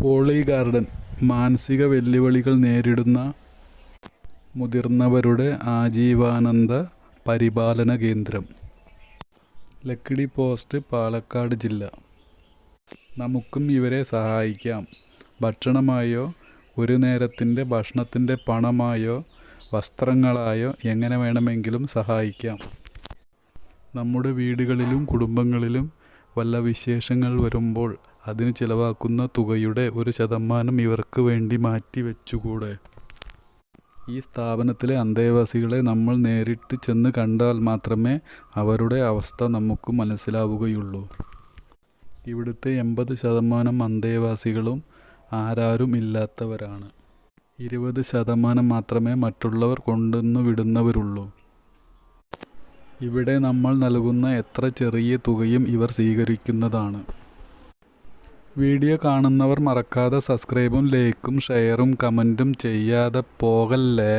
Poly garden മാനസിക വെല്ലുവിളികൾ നേരിടുന്ന മുതിർന്നവരുടെ ആജീവാനന്ദ പരിപാലന കേന്ദ്രം. ലക്കിടി പോസ്റ്റ് പാലക്കാട് ജില്ല. നമുക്കും ഇവരെ സഹായിക്കാം. ഭക്ഷണമായോ ഒരു നേരത്തിന്റെ ഭക്ഷണത്തിന്റെ പണമായോ വസ്ത്രങ്ങളായോ എങ്ങനെ വേണമെങ്കിലും സഹായിക്കാം. നമ്മുടെ വീടുകളിലും കുടുംബങ്ങളിലും വല്ല വിശേഷങ്ങൾ വരുമ്പോൾ അതിന് ചിലവാക്കുന്ന തുകയുടെ ഒരു ശതമാനം ഇവർക്ക് വേണ്ടി മാറ്റി വെച്ചുകൂടെ? ഈ സ്ഥാപനത്തിലെ അന്തേവാസികളെ നമ്മൾ നേരിട്ട് ചെന്ന് കണ്ടാൽ മാത്രമേ അവരുടെ അവസ്ഥ നമുക്ക് മനസ്സിലാവുകയുള്ളൂ. ഇവിടുത്തെ എൺപത് ശതമാനം അന്തേവാസികളും ആരാരും ഇല്ലാത്തവരാണ്. ഇരുപത് ശതമാനം മാത്രമേ മറ്റുള്ളവർ കൊണ്ടുവന്നു വിടുന്നവരുള്ളൂ. ഇവിടെ നമ്മൾ നൽകുന്ന എത്ര ചെറിയ തുകയും ഇവർ സ്വീകരിക്കുന്നതാണ്. വീഡിയോ കാണുന്നവർ മറക്കാതെ സബ്സ്ക്രൈബും ലൈക്കും ഷെയറും കമന്റും ചെയ്യാതെ പോകല്ലേ?